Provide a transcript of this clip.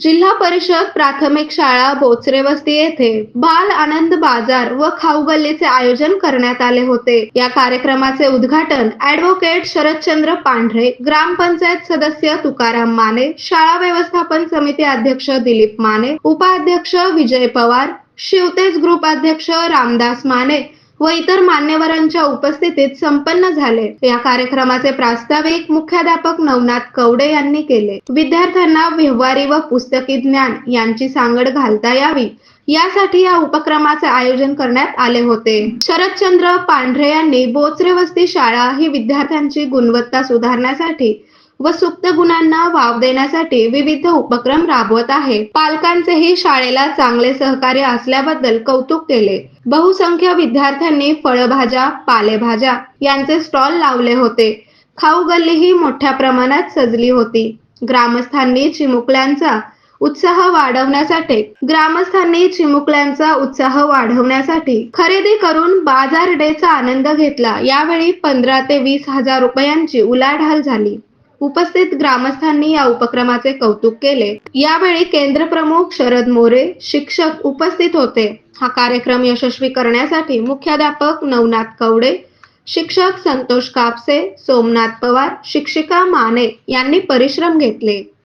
जिल्हा परिषद प्राथमिक शाळा बोचरे वस्ती येथे बाल आनंद बाजार व खाऊ गल्लीचे आयोजन करण्यात आले होते. या कार्यक्रमाचे उद्घाटन ऍडव्होकेट शरदचंद्र पांढरे ग्रामपंचायत सदस्य तुकाराम माने शाळा व्यवस्थापन समिती अध्यक्ष दिलीप माने उपाध्यक्ष विजय पवार शिवतेज ग्रुप अध्यक्ष रामदास माने व इतर मान्यवरांच्या उपस्थितीत संपन्न झाले. या कार्यक्रमाचे प्रास्ताविक मुख्याध्यापक नवनाथ कवडे यांनी केले. विद्यार्थ्यांना व्यवहारी व पुस्तकी ज्ञान यांची सांगड घालता यावी. यासाठी या उपक्रमाचे आयोजन करण्यात आले होते. शरदचंद्र पांढरे यांनी बोचरे वस्ती शाळा ही विद्यार्थ्यांची गुणवत्ता सुधारण्यासाठी व सुप्त गुणांना वाव देण्यासाठी विविध उपक्रम राबवत आहे. पालकांचेही शाळेला चांगले सहकार्य असल्याबद्दल कौतुक केले. बहुसंख्य विद्यार्थ्यांनी फळभाज्या पालेभाज्या यांचे स्टॉल लावले होते. खाऊ गल्लीही मोठ्या प्रमाणात सजली होती. ग्रामस्थांनी चिमुकल्यांचा उत्साह वाढवण्यासाठी ग्रामस्थांनी चिमुकल्यांचा उत्साह वाढवण्यासाठी खरेदी करून बाजार डेचा आनंद घेतला. यावेळी पंधरा ते वीस हजार रुपयांची उलाढाल झाली. उपस्थित ग्रामस्थांनी या उपक्रमाचे कौतुक केले. यावेळी केंद्र प्रमुख शरद मोरे शिक्षक उपस्थित होते. हा कार्यक्रम यशस्वी करण्यासाठी मुख्याध्यापक नवनाथ कवडे शिक्षक संतोष कापसे सोमनाथ पवार शिक्षिका माने यांनी परिश्रम घेतले.